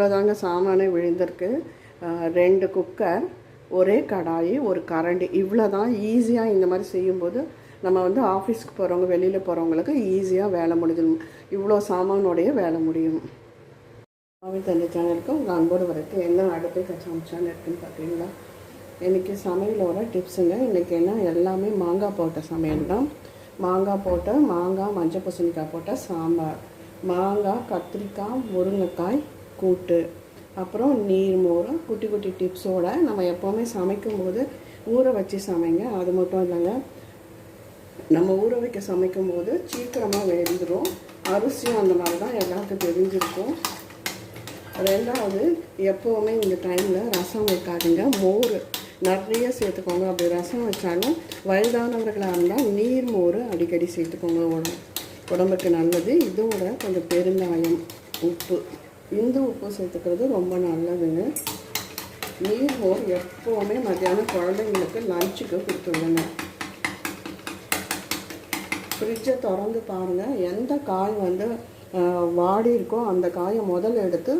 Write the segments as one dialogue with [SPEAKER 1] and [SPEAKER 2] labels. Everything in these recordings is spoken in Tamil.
[SPEAKER 1] இவ்வளோதாங்க சாமானே விழுந்திருக்கு. ரெண்டு குக்கர் ஒரே கடாயி ஒரு கரண்டி. இவ்வளோ தான் ஈஸியாக இந்த மாதிரி செய்யும்போது நம்ம வந்து ஆஃபீஸ்க்கு போகிறவங்க வெளியில் போகிறவங்களுக்கு ஈஸியாக வேலை முடிஞ்சிடும். இவ்வளோ சாமானுடைய வேலை முடியும். மாவி தண்ணி சேனலுக்கு உங்கள் அன்போடு வரைக்கும் என்ன அடுப்பை கச்சாமிச்சான்னு இருக்குன்னு பார்த்தீங்களா இன்றைக்கி சமையலோட டிப்ஸுங்க இன்றைக்கி என்ன? எல்லாமே மாங்காய் போட்ட சமையல் தான். மாங்காய் போட்ட மாங்காய் மஞ்சள் பூசணிக்காய் போட்ட சாம்பார். மாங்காய் கத்திரிக்காய் முருங்கைக்காய் கூட்டு அப்புறம் நீர் மோரும் குட்டி குட்டி டிப்ஸோட நம்ம எப்போவுமே சமைக்கும்போது ஊற வச்சு சமைங்க. அது மட்டும் இல்லைங்க. நம்ம ஊற வைக்க சமைக்கும் போது சீக்கிரமாக வெந்துடும் அரிசியும் அந்த மாதிரி தான் எல்லாருக்கும் தெரிஞ்சிருக்கும். ரெண்டாவது எப்போவுமே இந்த டைமில் ரசம் வைக்காதுங்க. மோர் நிறைய சேர்த்துக்கோங்க. அப்படி ரசம் வச்சாலும் வயதானவர்களாக இருந்தால் நீர் மோர் அடிக்கடி சேர்த்துக்கோங்க. உடம்பு உடம்புக்கு நல்லது. இதோட கொஞ்சம் பெருங்காயம் உப்பு. இந்த உப்பு சேர்த்துக்கிறது ரொம்ப நல்லதுங்க. நீர் மோர் எப்போவுமே மத்தியானம் குழந்தைங்களுக்கு லஞ்சுக்கு கொடுத்துருங்க ஃப்ரிட்ஜை திறந்து பாருங்கள் எந்த காய் வந்து வாடி இருக்கோ அந்த காயை முதல்ல எடுத்து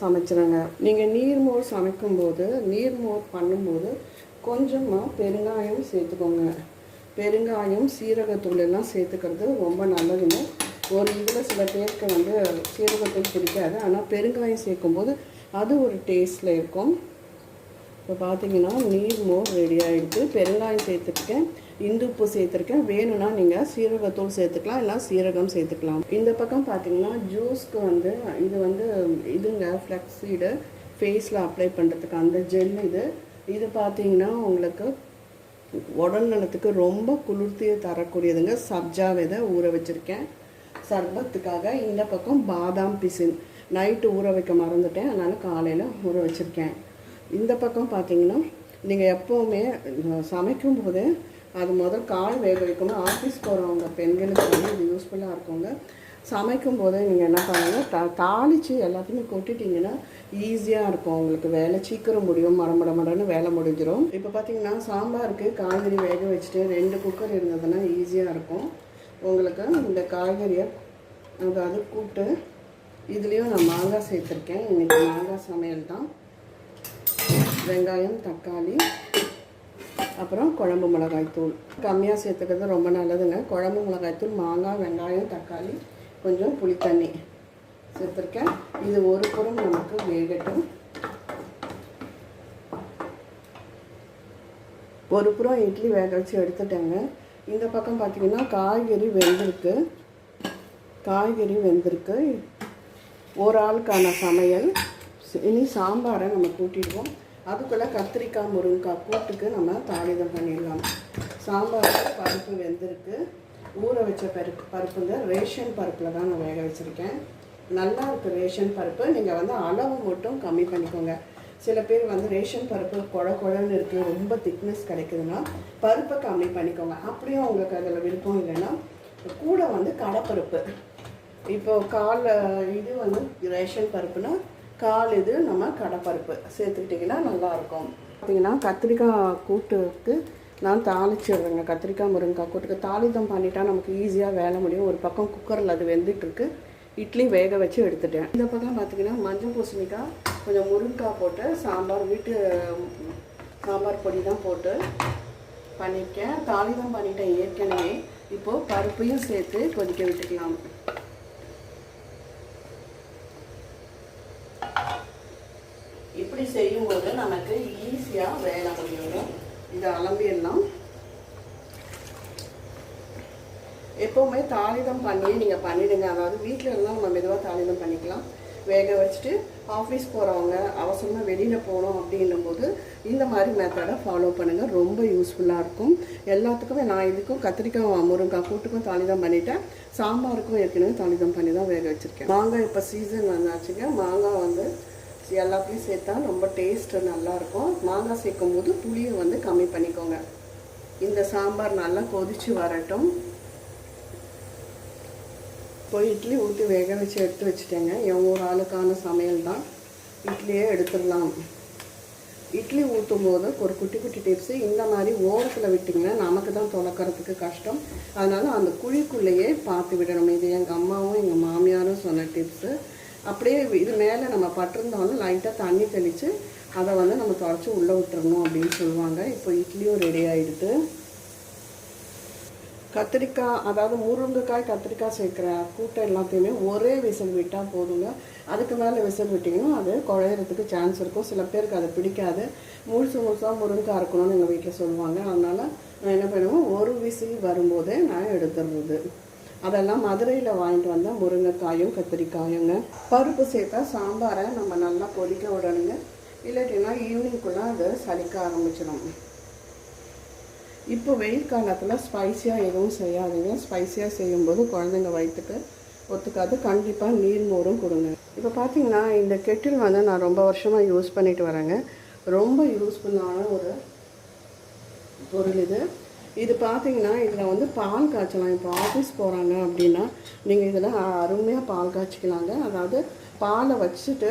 [SPEAKER 1] சமைச்சிருங்க. நீங்கள் நீர்மோர் சமைக்கும்போது நீர்மோர் பண்ணும்போது கொஞ்சமாக பெருங்காயம் சேர்த்துக்கோங்க. பெருங்காயம் சீரகத்தூள் எல்லாம் சேர்த்துக்கிறது ரொம்ப நல்லதுங்க. ஒரு இதில் சில பேருக்கு வந்து சீரகத்தூள் பிடிக்காது. ஆனால் பெருங்காயம் சேர்க்கும்போது அது ஒரு டேஸ்ட்டில் இருக்கும். இப்போ பார்த்தீங்கன்னா நீர் மோர் ரெடி ஆகிடுது பெருங்காயம் சேர்த்துருக்கேன். இந்து உப்பு சேர்த்துருக்கேன். வேணும்னா நீங்கள் சீரகத்தூள் சேர்த்துக்கலாம். இல்லை சீரகம் சேர்த்துக்கலாம். இந்த பக்கம் பார்த்தீங்கன்னா ஜூஸ்க்கு வந்து இது வந்து இதுங்க ஃப்ளக்ஸீடு ஃபேஸில் அப்ளை பண்ணுறதுக்கு அந்த ஜெல் இது. இது பார்த்தீங்கன்னா உங்களுக்கு உடல் நலத்துக்கு ரொம்ப குளிர்ச்சியை தரக்கூடியதுங்க. சப்ஜா விதை ஊற வச்சுருக்கேன். சர்பத்துக்காக இந்த பக்கம் பாதாம் பிசின். நைட்டு ஊற வைக்க மறந்துட்டேன். அதனால் காலையில் ஊற வச்சுருக்கேன். இந்த பக்கம் பார்த்தீங்கன்னா நீங்கள் எப்போவுமே அஹ், சமைக்கும் போது அது முதல் கால் வேக வைக்கணும். ஆஃபீஸ் போகிறவங்க பெண்களுக்கு வந்து இது யூஸ்ஃபுல்லாக இருக்கவங்க சமைக்கும் போது நீங்கள் என்ன பண்ணுங்க தா தாளித்து எல்லாத்தையுமே கொட்டிட்டீங்கன்னா ஈஸியாக இருக்கும். உங்களுக்கு வேலை சீக்கிரம் முடியும். மடமட மடன்னு வேலை முடிஞ்சிடும் இப்போ பார்த்தீங்கன்னா சாம்பாருக்கு காய்கறி வேக வச்சுட்டு ரெண்டு குக்கர் இருந்ததுன்னா ஈஸியாக இருக்கும். உங்களுக்கு இந்த காய்கறியை அதாவது கூட்டு இதுலேயும் நான் மாங்காய் சேர்த்துருக்கேன். இன்றைக்கி மாங்காய் சமையல் தான். வெங்காயம் தக்காளி அப்புறம் குழம்பு மிளகாய் தூள். கம்மியாக சேர்த்துக்கிறது ரொம்ப நல்லதுங்க. குழம்பு மிளகாய் தூள் மாங்காய் வெங்காயம் தக்காளி கொஞ்சம் புளித்தண்ணி சேர்த்துருக்கேன். இது ஒரு புறம் நமக்கு வேகட்டும். ஒரு புறம் இட்லி வேக வச்சு எடுத்துட்டேங்க. இந்த பக்கம் பார்த்தீங்கன்னா காய்கறி வெந்திருக்கு. காய்கறி வெந்திருக்கு. ஒரு ஆளுக்கான சமையல். இனி சாம்பாரை நம்ம கூட்டிடுவோம். அதுக்குள்ளே கத்திரிக்காய் முருங்கைக்காய் கூட்டுக்கு நம்ம தாளிதம் பண்ணிடலாம். சாம்பாரில் பருப்பு வெந்திருக்கு. ஊற வச்ச பருப்பு பருப்புங்க ரேஷன் பருப்பில் தான் நான் வேக வச்சுருக்கேன். நல்லா இருக்குது ரேஷன் பருப்பு. நீங்கள் வந்து அளவு மட்டும் கம்மி பண்ணிக்கோங்க. சில பேர் வந்து ரேஷன் பருப்பு குழ குழன்னு இருக்குது ரொம்ப திக்னஸ் கிடைக்குதுன்னா பருப்பை கம்மி பண்ணிக்கோங்க. அப்படியும் உங்களுக்கு அதில் விருப்பம் இல்லைன்னா கூட வந்து கடப்பருப்பு. இப்போ கால் இது வந்து ரேஷன் பருப்புனா கால் இது நம்ம கடப்பருப்பு சேர்த்துக்கிட்டிங்கன்னா நல்லாயிருக்கும். பார்த்தீங்கன்னா கத்திரிக்காய் கூட்டுக்கு நான் தாளிச்சிடுறேங்க. கத்திரிக்காய் முருங்கைக்காய் கூட்டுக்கு தாளிதம் பண்ணிட்டா நமக்கு ஈஸியாக வேலை முடியும். ஒரு பக்கம் குக்கரில் அது வெந்துட்டுருக்கு. இட்லி வேக வச்சு எடுத்துட்டேன். இந்த பக்கம் பார்த்தீங்கன்னா மஞ்சள் பூசணிக்காய் கொஞ்சம் முருங்கைக்காய் போட்டு சாம்பார் வீட்டு சாம்பார் பொடி தான் போட்டு பண்ணியிருக்கேன். தாளிதம் பண்ணிட்டேன் ஏற்கனவே. இப்போது பருப்பையும் சேர்த்து கொதிக்க விட்டுக்கலாம். இப்படி செய்யும்போது நமக்கு ஈஸியாக வேலை முடியும். இதை அலம்பிடலாம். எப்போவுமே தாளிதம் பண்ணி நீங்கள் பண்ணிவிடுங்க அதாவது வீட்டில் இருந்தால் நம்ம மெதுவாக தாளிதம் பண்ணிக்கலாம். வேக வச்சுட்டு ஆஃபீஸ் போகிறவங்க அவசரமாக வெளியில் போகணும் அப்படின்னும்போது இந்த மாதிரி மெத்தடை ஃபாலோ பண்ணுங்கள் ரொம்ப யூஸ்ஃபுல்லாக இருக்கும். எல்லாத்துக்குமே நான் இதுக்கும் கத்திரிக்காய் முருங்காய் கூட்டுக்கும் தாளிதம் பண்ணிட்டேன். சாம்பாருக்கும் ஏற்கனவே தாளிதம் பண்ணி தான் வேக வச்சுருக்கேன். மாங்காய் இப்போ சீசன் வந்தாச்சுங்க. மாங்காய் வந்து எல்லாத்தையும் சேர்த்தா ரொம்ப டேஸ்ட்டு நல்லாயிருக்கும் மாங்காய் சேர்க்கும் போது புளியை வந்து கம்மி பண்ணிக்கோங்க. இந்த சாம்பார் நல்லா கொதித்து வரட்டும். போய் இட்லி ஊற்றி வேக வச்சு எடுத்து வச்சுட்டேங்க. என் ஒரு ஆளுக்கான சமையல் தான் இட்லியே எடுத்துடலாம். இட்லி ஊற்றும் போது ஒரு குட்டி குட்டி டிப்ஸு இந்த மாதிரி ஓரத்தில் விட்டிங்கன்னா நமக்கு தான் துளக்கிறதுக்கு கஷ்டம். அதனால் அந்த குழிக்குள்ளேயே பார்த்து விடணும். இது எங்கள் அம்மாவும் எங்கள் மாமியாரும் சொன்ன டிப்ஸு அப்படியே இது மேலே நம்ம பட்டிருந்தாலும் லைட்டாக தண்ணி தெளித்து அதை வந்து நம்ம தொடச்சி உள்ளே விட்டுறணும் அப்படின்னு சொல்லுவாங்க. இப்போ இட்லியும் ரெடி ஆகிடுது கத்திரிக்காய் அதாவது முருங்கைக்காய் கத்திரிக்காய் சேர்க்குற கூட்டை எல்லாத்தையுமே ஒரே விசில் விட்டால் போதுங்க. அதுக்கு மேலே விசில் விட்டிங்கன்னா அது குழையிறதுக்கு சான்ஸ் இருக்கும். சில பேருக்கு அது பிடிக்காது. முழுசு முழுசாக முருங்கைக்காய் இருக்கணும்னு எங்கள் வீட்டில் சொல்லுவாங்க. அதனால் நான் என்ன பண்ணுவேன்? ஒரு விசில் வரும்போதே நான் எடுத்துடுறது அதெல்லாம் மதுரையில் வாங்கிட்டு வந்த முருங்கைக்காயும் கத்திரிக்காயுங்க. பருப்பு சேர்த்தா சாம்பாரை நம்ம நல்லா கொதிக்க விடணுங்க. இல்லாட்டினா ஈவினிங்குள்ளே அது சலிக்க ஆரம்பிச்சிடும். இப்போ வெயில் காலத்தில் ஸ்பைஸியாக எதுவும் செய்யாதீங்க. ஸ்பைஸியாக செய்யும்போது குழந்தைங்க வயிற்றுக்கு ஒத்துக்காது. கண்டிப்பாக நீர் மோரும் கொடுங்க. இப்போ பார்த்தீங்கன்னா இந்த கெட்டில் வந்து நான் ரொம்ப வருஷமாக யூஸ் பண்ணிட்டு வரேங்க. ரொம்ப யூஸ்ஃபுல்லான ஒரு பொருள் இது. இது பார்த்தீங்கன்னா இதில் வந்து பால் காய்ச்சலாம். இப்போ ஆஃபீஸ் போகிறாங்க அப்படின்னா நீங்கள் இதில் அருமையாக பால் காய்ச்சிக்கலாங்க. அதாவது பாலை வச்சுட்டு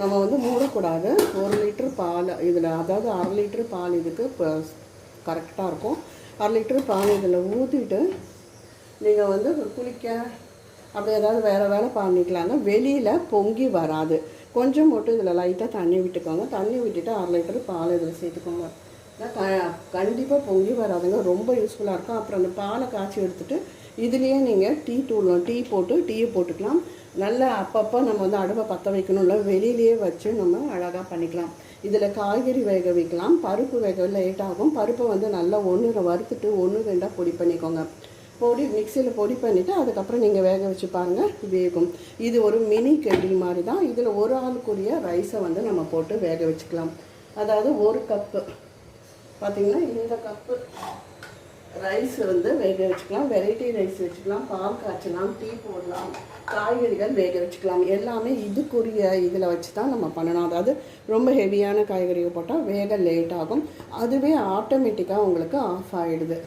[SPEAKER 1] நம்ம வந்து மூடக்கூடாது. ஒரு லிட்டர் பால் இதில் அதாவது அரை லிட்டர் பால் இதுக்கு இப்போ கரெக்டாக இருக்கும். அரை லிட்டரு பால் இதில் ஊற்றிட்டு நீங்கள் வந்து குளிக்க அப்படி ஏதாவது வேறு வேலை பண்ணிக்கலாங்க வெளியில் பொங்கி வராது. கொஞ்சம் மட்டும் இதில் லைட்டாக தண்ணி விட்டுக்கோங்க. தண்ணி விட்டுட்டு அரை லிட்டர் பால் இதில் சேர்த்துக்கோங்க. க கண்டிப்பாக பொங்கி வராதுங்க. ரொம்ப யூஸ்ஃபுல்லாக இருக்கும். அப்புறம் அந்த பாலை காய்ச்சி எடுத்துகிட்டு இதுலேயே நீங்கள் டீ தூள் டீ போட்டு டீயை போட்டுக்கலாம். நல்லா அப்பப்போ நம்ம வந்து அடுப்பை பற்ற வைக்கணும்ல வெளியிலேயே வச்சு நம்ம அழகாக பண்ணிக்கலாம். இதில் காய்கறி வேக வைக்கலாம் பருப்பு வேக லேட் ஆகும். பருப்பை வந்து நல்லா ஒன்று வறுத்துட்டு ஒன்று ரெண்டாக பொடி பண்ணிக்கோங்க. பொடி மிக்சியில் பொடி பண்ணிவிட்டு அதுக்கப்புறம் நீங்கள் வேக வச்சு பாருங்கள் வேகும். இது ஒரு மினி கெடி மாதிரி தான் இதில் ஒரு ஆளுக்குரிய ரைஸை வந்து நம்ம போட்டு வேக வச்சுக்கலாம். அதாவது ஒரு கப்பு பார்த்திங்கன்னா இந்த கப்பு ரைஸ் வந்து வேக வச்சுக்கலாம். வெரைட்டி ரைஸ் வச்சுக்கலாம். பால் காய்ச்சலாம். டீ போடலாம். காய்கறிகள் வேக வச்சுக்கலாம். எல்லாமே இதுக்குரிய இதில் வச்சு தான் நம்ம பண்ணணும். அதாவது ரொம்ப ஹெவியான காய்கறிகள் போட்டால் வேக லேட் ஆகும். அதுவே ஆட்டோமேட்டிக்காக உங்களுக்கு ஆஃப் ஆகிடுது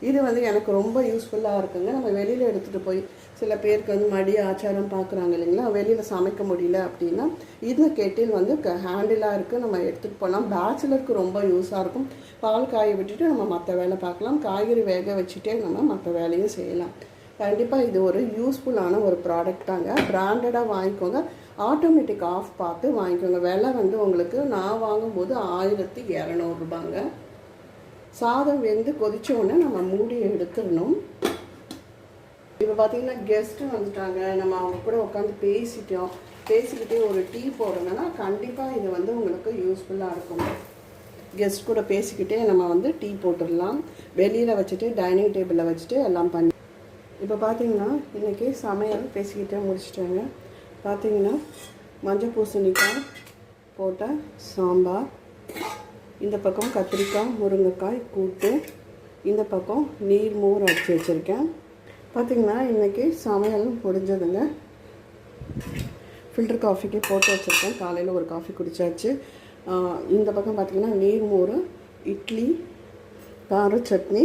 [SPEAKER 1] இது வந்து எனக்கு ரொம்ப யூஸ்ஃபுல்லாக இருக்குங்க. நம்ம வெளியில் எடுத்துகிட்டு போய் சில பேருக்கு வந்து மடி ஆச்சாரம் பார்க்குறாங்க இல்லைங்களா? வெளியில் சமைக்க முடியல அப்படின்னா இந்த கெட்டில் வந்து க ஹேண்டிலாக இருக்குது நம்ம எடுத்துகிட்டு போகலாம் பேச்சுலருக்கு ரொம்ப யூஸாக இருக்கும். பால் காய விட்டுட்டு நம்ம மற்ற வேலை பார்க்கலாம் காய்கறி வேக வச்சுட்டே நம்ம மற்ற வேலையும் செய்யலாம். கண்டிப்பாக இது ஒரு யூஸ்ஃபுல்லான ஒரு ப்ராடக்ட் தாங்க. பிராண்டடாக வாங்கிக்கோங்க. ஆட்டோமேட்டிக் ஆஃப் பார்த்து வாங்கிக்கோங்க. விலை வந்து உங்களுக்கு நான் வாங்கும்போது ஆயிரத்தி இரநூறுபாங்க சாதம் வெந்து கொதிச்ச உடனே நம்ம மூடி எடுத்துடணும். இப்போ பார்த்தீங்கன்னா கெஸ்ட்டு வந்துட்டாங்க. நம்ம அவங்க கூட உட்காந்து பேசிட்டோம். பேசிக்கிட்டே ஒரு டீ போடுங்கன்னா கண்டிப்பாக இது வந்து உங்களுக்கு யூஸ்ஃபுல்லாக இருக்கும். கெஸ்ட் கூட பேசிக்கிட்டே நம்ம வந்து டீ போட்டுடலாம். வெளியில் வச்சுட்டு டைனிங் டேபிளில் வச்சுட்டு எல்லாம் பண்ணி. இப்போ பார்த்தீங்கன்னா இன்றைக்கி சமையல் பேசிக்கிட்டே முடிச்சிட்டாங்க. பார்த்தீங்கன்னா மஞ்சள் பூசணிக்காய் போட்ட சாம்பார். இந்த பக்கம் கத்திரிக்காய் முருங்கைக்காய் கூட்டு. இந்த பக்கம் நீர் மோர் அடித்து வச்சுருக்கேன். பார்த்திங்கன்னா இன்றைக்கி சமையல் முடிஞ்சதுங்க. ஃபில்டர் காஃபிக்கு போட்டு வச்சுருக்கேன். காலையில் ஒரு காஃபி குடித்தாச்சு இந்த பக்கம் பார்த்திங்கன்னா நீர் மோர் இட்லி கார சட்னி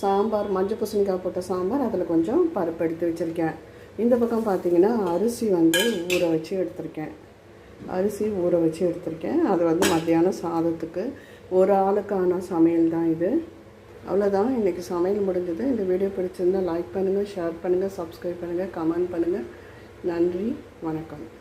[SPEAKER 1] சாம்பார் மஞ்சள் பூசணிக்காய் போட்ட சாம்பார் அதில் கொஞ்சம் பருப்பு எடுத்து வச்சுருக்கேன். இந்த பக்கம் பார்த்திங்கன்னா அரிசி வந்து ஊற வச்சு எடுத்திருக்கேன். அரிசி ஊற வச்சு எடுத்திருக்கேன். அது வந்து மத்தியானம் சாதத்துக்கு. ஒரு ஆளுக்கான சமையல் தான் இது. அவ்வளோதான் இன்றைக்கி சமையல் முடிஞ்சது. இந்த வீடியோ பிடிச்சிருந்தால் லைக் பண்ணுங்கள் ஷேர் பண்ணுங்கள் சப்ஸ்கிரைப் பண்ணுங்கள் கமெண்ட் பண்ணுங்கள் நன்றி வணக்கம்.